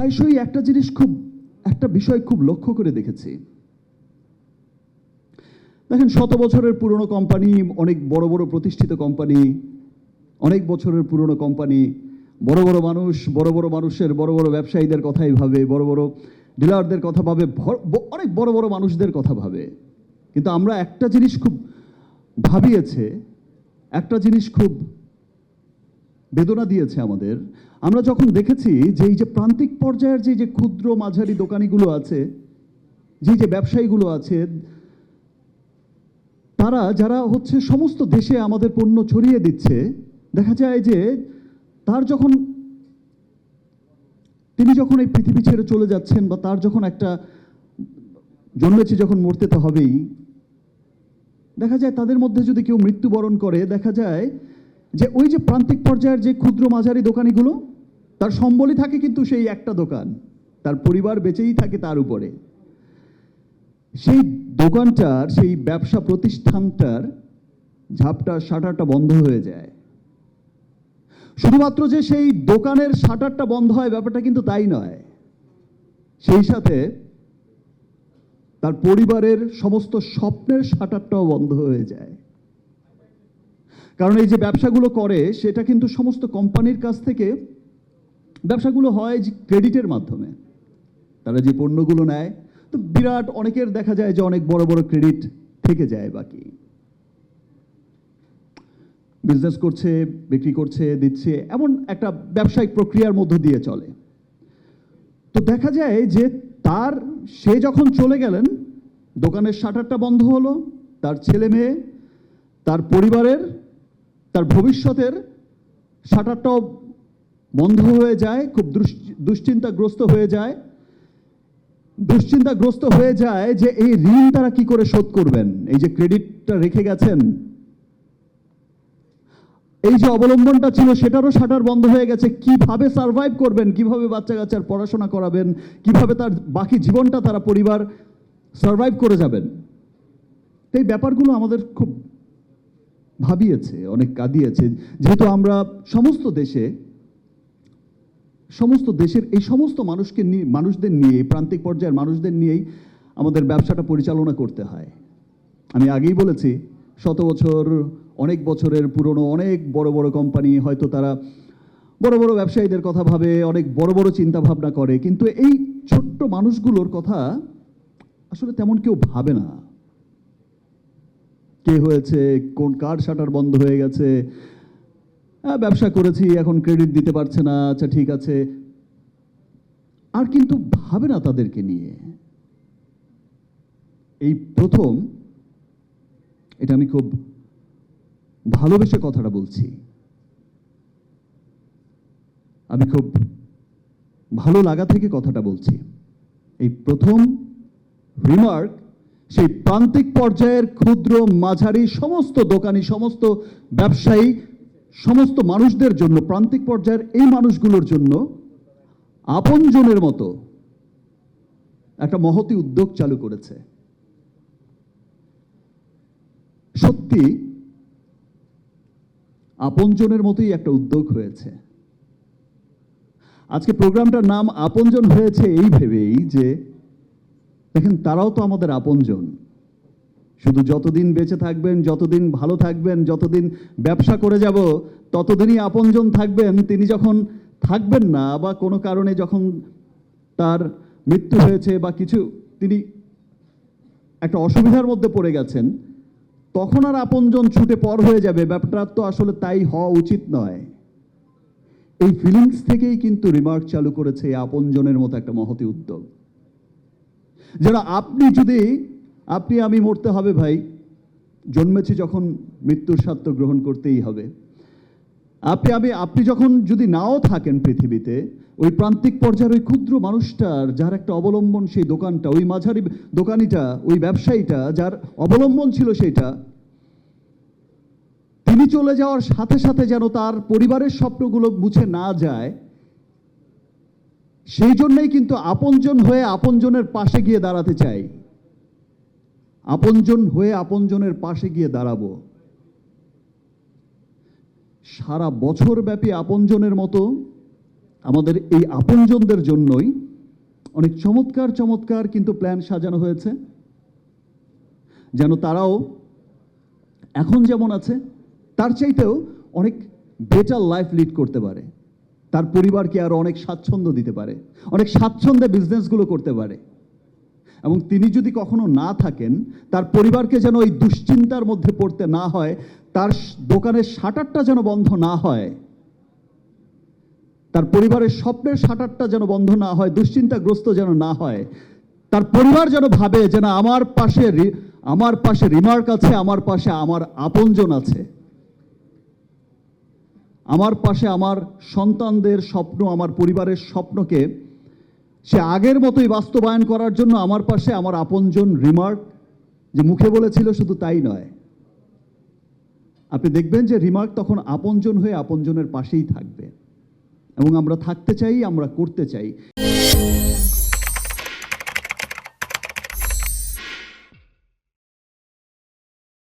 প্রায়শই একটা জিনিস খুব, একটা বিষয় খুব লক্ষ্য করে দেখেছি। দেখেন, শত বছরের পুরনো কোম্পানি, অনেক বড় বড় প্রতিষ্ঠিত কোম্পানি, অনেক বছরের পুরনো কোম্পানি, বড় বড় মানুষ, বড় বড় মানুষের, বড় বড় ব্যবসায়ীদের কথাই ভাবে, বড় বড় ডিলারদের কথা ভাবে অনেক বড় বড় মানুষদের কথা ভাবে। কিন্তু আমরা একটা জিনিস খুব ভাবিয়েছে, একটা জিনিস খুব বেদনা দিয়েছে আমাদের। আমরা যখন দেখেছি যে এই যে প্রান্তিক পর্যায়ের যে যে ক্ষুদ্র মাঝারি দোকানিগুলো আছে, যে যে ব্যবসায়ীগুলো আছে, তারা যারা হচ্ছে সমস্ত দেশে আমাদের পণ্য ছড়িয়ে দিচ্ছে, দেখা যায় যে তার যখন, তিনি যখন এই পৃথিবী ছেড়ে চলে যাচ্ছেন বা তার যখন একটা জন্মেছে যখন মরতে তো হবেই, দেখা যায় তাদের মধ্যে যদি কেউ মৃত্যুবরণ করে, দেখা যায় যে ওই যে প্রান্তিক পর্যায়ের যে ক্ষুদ্র মাঝারি দোকানিগুলো, তার সম্বলই থাকে কিন্তু সেই একটা দোকান। তার পরিবার বেঁচেই থাকে তার উপরে। সেই দোকানটার, সেই ব্যবসা প্রতিষ্ঠানটার ঝাপটা, শাটারটা বন্ধ হয়ে যায়। শুধুমাত্র যে সেই দোকানের শাটারটা বন্ধ হয়, ব্যাপারটা কিন্তু তাই নয়। সেই সাথে তার পরিবারের সমস্ত স্বপ্নের শাটারটাও বন্ধ হয়ে যায়। কারণ এই যে ব্যবসাগুলো করে, সেটা কিন্তু সমস্ত কোম্পানির কাছ থেকে ব্যবসাগুলো হয় যে ক্রেডিটের মাধ্যমে। তারা যে পণ্যগুলো নেয়, তো বিরাট অনেকের দেখা যায় যে অনেক বড় বড় ক্রেডিট থেকে যায় বাকি। বিজনেস করছে, বিক্রি করছে, দিচ্ছে, এমন একটা ব্যবসায়িক প্রক্রিয়ার মধ্য দিয়ে চলে। তো দেখা যায় যে তার, সে যখন চলে গেলেন, দোকানের শাটারটা বন্ধ হলো, তার ছেলে মেয়ে, তার পরিবারের তার ভবিষ্যতের শাটারটাও বন্ধ হয়ে যায়, খুব দুশ্চিন্তাগ্রস্ত হয়ে যায়। দুশ্চিন্তাগ্রস্ত হয়ে যায় যে এই ঋণ তারা কি করে শোধ করবেন? এই যে ক্রেডিটটা রেখে গেছেন। এই যে অবলম্বনটা ছিল, সেটারও শাটার বন্ধ হয়ে গেছে। কীভাবে সার্ভাইভ করবেন? কীভাবে বাচ্চা কাচ্চার পড়াশোনা করাবেন? কীভাবে তার বাকি জীবনটা তারা পরিবার সার্ভাইভ করে যাবেন? এই ব্যাপারগুলো আমাদের খুব ভাবিয়েছে, অনেক কাঁদিয়েছে। যেহেতু আমরা সমস্ত দেশে, সমস্ত দেশের এই সমস্ত মানুষকে নিয়ে, মানুষদের নিয়ে প্রান্তিক পর্যায়ের মানুষদের নিয়েই আমাদের ব্যবসাটা পরিচালনা করতে হয়। আমি আগেই বলেছি, শত বছর, অনেক বছরের পুরনো অনেক বড় বড় কোম্পানি হয়তো তারা বড় বড় ব্যবসায়ীদের কথা ভাবে, অনেক বড় বড় চিন্তা ভাবনা করে, কিন্তু এই ছোট্ট মানুষগুলোর কথা আসলে তেমন কেউ ভাবে না। কে হয়েছে, কোন কার শাটার বন্ধ হয়ে গেছে? ব্যবসা করেছি, এখন ক্রেডিট দিতে পারছে না আচ্ছা ঠিক আছে। আর কিন্তু ভাবে না তাদেরকে নিয়ে। এই প্রথম, এটা আমি খুব ভালোবেসে কথাটা বলছি। আমি খুব ভালো লাগা থেকে কথাটা বলছি। এই প্রথম রিমার্ক সেই প্রান্তিক পর্যায়ের ক্ষুদ্র মাঝারি সমস্ত দোকানি, সমস্ত ব্যবসায়ী, সমস্ত মানুষদের জন্য, প্রান্তিক পর্যায়ের এই মানুষগুলোর জন্য আপনজনের মতো একটা মহতি উদ্যোগ চালু করেছে। সত্যি আপনজনের মতোই একটা উদ্যোগ হয়েছে। আজকে প্রোগ্রামটার নাম আপনজন হয়েছে এই ভেবেই যে দেখেন, তারাও তো আমাদের আপনজন। শুধু যতদিন বেঁচে থাকবেন, যতদিন ভালো থাকবেন, যতদিন ব্যবসা করে যাব, ততদিনই আপনজন থাকবেন। তিনি যখন থাকবেন না বা কোনো কারণে যখন তার মৃত্যু হয়েছে বা কিছু, তিনি একটা অসুবিধার মধ্যে পড়ে গেছেন, তখন আর আপনজন ছুটে পর হয়ে যাবে। ব্যাপারটা তো আসলে তাই হওয়া উচিত নয়। এই ফিলিংস থেকেই কিন্তু রিমার্ক চালু করেছে আপনজনের মতো একটা মহতি উদ্যোগ। যারা আপনি যদি, আপনি আমি মরতে হবে ভাই, জন্মেছি যখন মৃত্যুর স্বার্থ গ্রহণ করতেই হবে। আপনি আমি, আপনি যখন যদি নাও থাকেন পৃথিবীতে, ওই প্রান্তিক পর্যায়ের ওই ক্ষুদ্র মানুষটার যার একটা অবলম্বন সেই দোকানটা, ওই মাঝারি দোকানিটা, ওই ব্যবসায়ীটা যার অবলম্বন ছিল সেইটা তিনি চলে যাওয়ার সাথে সাথে যেন তার পরিবারের স্বপ্নগুলো মুছে না যায় সেই জন্যই কিন্তু আপনজন হয়ে আপনজনের পাশে গিয়ে দাঁড়াতে চাই। আপনজন হয়ে আপনজনের পাশে গিয়ে দাঁড়াবো। সারা বছর ব্যাপী আপনজনের মতো আমাদের এই আপনজনদের জন্যই অনেক চমৎকার চমৎকার কিন্তু প্ল্যান সাজানো হয়েছে। যেন তারাও এখন যেমন আছে, তার চাইতেও অনেক বেটার লাইফ লিড করতে পারে। তার পরিবারকে আরও অনেক স্বাচ্ছন্দ্য দিতে পারে, অনেক স্বাচ্ছন্দ্যে বিজনেসগুলো করতে পারে। এবং তিনি যদি কখনো না থাকেন, তার পরিবারকে যেন ওই দুশ্চিন্তার মধ্যে পড়তে না হয়, তার দোকানের শাটারটা যেন বন্ধ না হয়, তার পরিবারের স্বপ্নের শাটারটা যেন বন্ধ না হয়, দুশ্চিন্তাগ্রস্ত যেন না হয়, তার পরিবার যেন ভাবে যেন আমার পাশে আমার পাশে রিমার্ক আছে, আমার পাশে আমার আপনজন আছে। আমার পাশে আমার সন্তানদের স্বপ্ন, আমার পরিবারের স্বপ্নকে সে আগের মতোই বাস্তবায়ন করার জন্য আমার পাশে আমার আপনজন রিমার্ক, যে মুখে বলেছিল শুধু তাই নয়। আপনি দেখবেন যে রিমার্ক তখন আপনজন হয়ে আপনজনের পাশেই থাকবে এবং আমরা থাকতে চাই, আমরা করতে চাই।